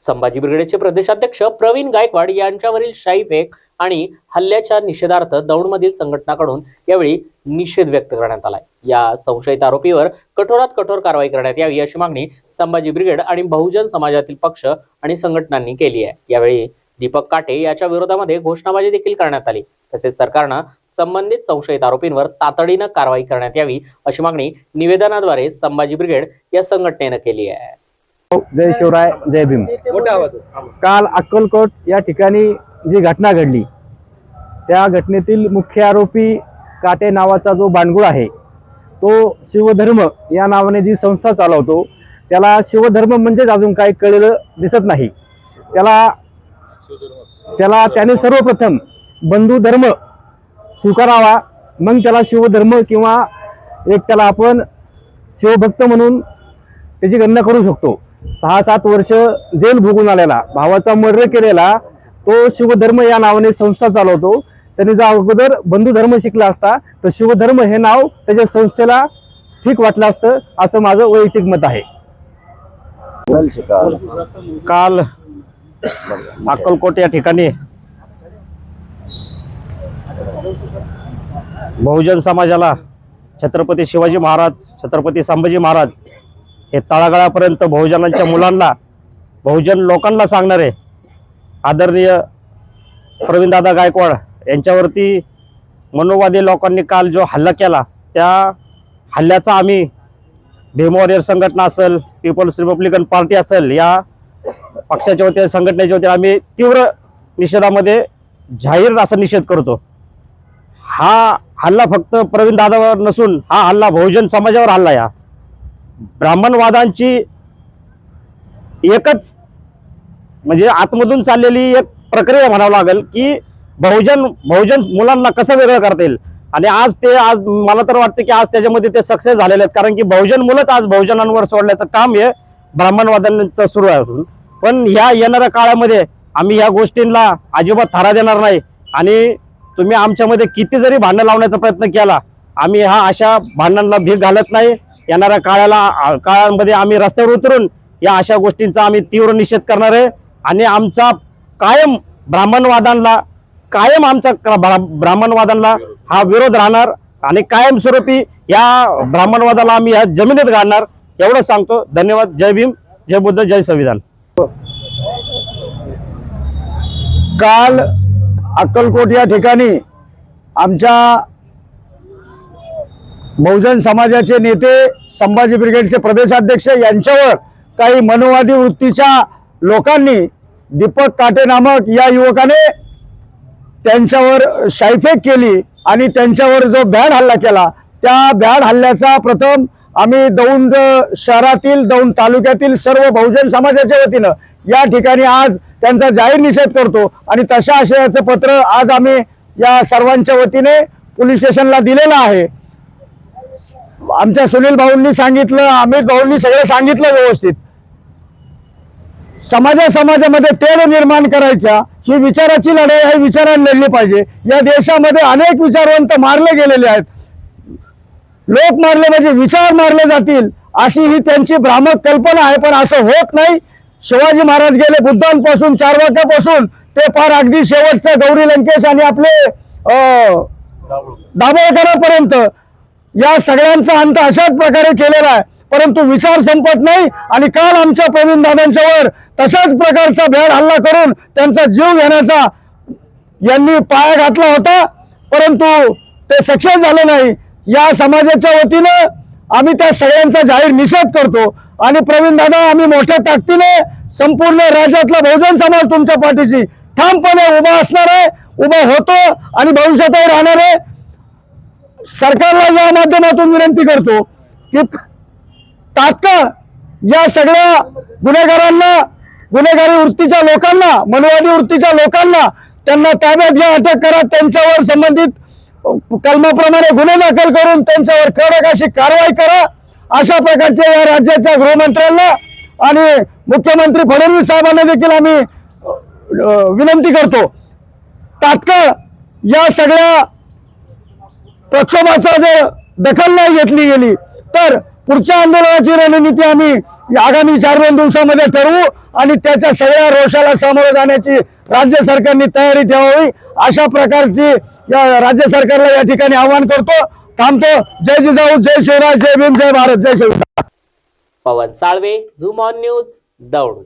संभाजी ब्रिगेडचे प्रदेशाध्यक्ष प्रवीण गायकवाड यांच्यावरील शाईफेक आणि हल्ल्याच्या निषेधार्थ दौंडमधील संघटनाकडून यावेळी निषेध व्यक्त करण्यात आलाय. या संशयित आरोपीवर कठोरात कठोर कारवाई करण्यात यावी अशी मागणी संभाजी ब्रिगेड आणि बहुजन समाजातील पक्ष आणि संघटनांनी केली आहे. यावेळी दीपक काटे याच्या विरोधामध्ये घोषणाबाजी देखील करण्यात आली. तसेच सरकारनं संबंधित संशयित आरोपींवर तातडीनं कारवाई करण्यात यावी अशी मागणी निवेदनाद्वारे संभाजी ब्रिगेड या संघटनेनं केली आहे. जय शिवराय जय भीम. काल अक्कलकोट या ठिकाणी जी घटना घडली त्या घटनेतील मुख्य आरोपी काटे नावाचा जो बांडगुळ आहे तो शिवधर्म या नावाने जी संस्था चालवतो त्याला शिवधर्म म्हणजेच अजून काही कळलेलं दिसत नाही. त्याला त्याला त्याने सर्वप्रथम बंधू धर्म स्वीकारावा मग त्याला शिवधर्म किंवा एक त्याला आपण शिवभक्त म्हणून त्याची गणना करू शकतो. सहा सात वर्ष जेल भोगून आलेला. भावाचा मर्डर केलेला तो शिवधर्म या नावाने संस्था चालवतो. त्याने जर अगोदर बंधू धर्म शिकला असता तर शिवधर्म हे नाव त्याच्या संस्थेला ठीक वाटलं असतं असं माझं वैयक्तिक मत आहे. काल अक्कलकोट या ठिकाणी बहुजन समाजाला छत्रपती शिवाजी महाराज छत्रपती संभाजी महाराज हे तळागाळापर्यंत बहुजनांच्या मुलांना बहुजन लोकांना सांगणारे आदरणीय प्रवीणदादा गायकवाड यांच्यावरती मनोवादी लोकांनी काल जो हल्ला केला त्या हल्ल्याचा आम्ही भीम वॉरियर संघटना असेल पीपल्स रिपब्लिकन पार्टी असेल या पक्षाच्या वतीने संघटनेच्या वतीने आम्ही तीव्र निषेधामध्ये जाहीर असा निषेध करतो. हा हल्ला फक्त प्रवीण दादावर नसून हा हल्ला बहुजन समाजावर हल्ला या ब्राह्मणवादांची एकच म्हणजे आतमधून चाललेली एक प्रक्रिया म्हणावं लागेल की बहुजन बहुजन मुलांना कसं वेगळं करता येईल? आणि आज ते आज मला तर वाटतं की आज त्याच्यामध्ये ते सक्सेस झालेले आहेत. कारण की बहुजन मुलंच आज बहुजनांवर सोडल्याचं काम हे ब्राह्मणवादांचं सुरू आहे पण ह्या येणाऱ्या काळामध्ये आम्ही ह्या गोष्टींना अजिबात थारा देणार नाही. आणि तुम्ही आमच्यामध्ये किती जरी भांडण लावण्याचा प्रयत्न केला आम्ही हा अशा भांडणांना भीक घालत नाही. येणाऱ्या काळाला काळामध्ये आम्ही रस्त्यावर उतरून या अशा गोष्टींचा आम्ही तीव्र निषेध करणार आहे. आणि आमचा कायम ब्राह्मणवादांना कायम आमचा ब्रा- ब्राह्मणवादांना हा विरोध राहणार. आणि कायमस्वरूपी या ब्राह्मणवादाला आम्ही या जमिनीत घालणार एवढं सांगतो. धन्यवाद. जय भीम. जय बुद्ध. जय संविधान. काल अक्कलकोट या ठिकाणी आमच्या बहुजन समाजाचे नेते संभाजी ब्रिगेडचे प्रदेशाध्यक्ष यांच्यावर काही मनोवादी वृत्तीच्या लोकांनी दीपक काटे नामक या युवकाने त्यांच्यावर शाईफेक केली आणि त्यांच्यावर जो भ्याड हल्ला केला त्या भ्याड हल्ल्याचा प्रथम आम्ही दौंड शहरातील दौंड तालुक्यातील सर्व बहुजन समाजाच्या वतीनं या ठिकाणी आज त्यांचा जाहीर निषेध करतो आणि तशा आशयाचं पत्र आज आम्ही या सर्वांच्या वतीने पोलीस स्टेशनला दिलेलं आहे. आमच्या सुनील भाऊंनी सांगितलं अमित भाऊंनी सगळं सांगितलं व्यवस्थित. समाजा समाजामध्ये तेढ निर्माण करायच्या ही विचाराची लढाई आहे विचाराने लढली पाहिजे. या देशामध्ये अनेक विचारवंत मारले गेलेले आहेत. लोक मारले म्हणजे विचार मारले जातील अशी ही त्यांची भ्रामक कल्पना आहे पण असं होत नाही. शिवाजी महाराज गेले बुद्धांपासून चारवाक्यापासून ते फार अगदी शेवटचं गौरी लंकेश आणि आपले अं, दाभोळकरांपर्यंत. या सगळ्यांचा अंत अशाच प्रकारे केलेला आहे. परंतु विचार संपत नाही आणि काल आमच्या प्रवीण दादांच्यावर तशाच प्रकारचा भ्याड हल्ला करून त्यांचा जीव घेण्याचा यांनी पाया घातला होता. परंतु ते सक्सेस झालं नाही. या समाजाच्या वतीनं आम्ही त्या सगळ्यांचा जाहीर निषेध करतो. आणि प्रवीण दादा आम्ही मोठ्या ताकदीने संपूर्ण राज्यातला बहुजन समाज तुमच्या पाठीशी ठामपणे उभा असणार आहे उभा होतो आणि भविष्यातही राहणार आहे. सरकारला या माध्यमातून विनंती करतो की तात्काळ या सगळ्या गुन्हेगारांना गुन्हेगारी वृत्तीच्या लोकांना मनुवादी वृत्तीच्या लोकांना त्यांना ताब्यात घ्या अटक करा त्यांच्यावर संबंधित कलमाप्रमाणे गुन्हे दाखल करून त्यांच्यावर कडक अशी कारवाई करा अशा प्रकारचे या राज्याच्या गृहमंत्र्यांना आणि मुख्यमंत्री फडणवीस साहेबांना देखील आम्ही विनंती करतो. तात्काळ या सगळ्या प्रक्षोभाचा जर दखल नाही घेतली गेली तर पुढच्या आंदोलनाची रणनीती आम्ही आगामी चार दोन दिवसामध्ये ठरवू आणि त्याच्या सगळ्या रोषाला सामोरं जाण्याची राज्य सरकारने तयारी ठेवावी अशा प्रकारची या राज्य सरकारला या ठिकाणी आवाहन करतो. थांबतो. जय जिजाऊ जय शिवराज जय भीम जय भारत जय Shivraj Pawan Salve zoom on news Daund.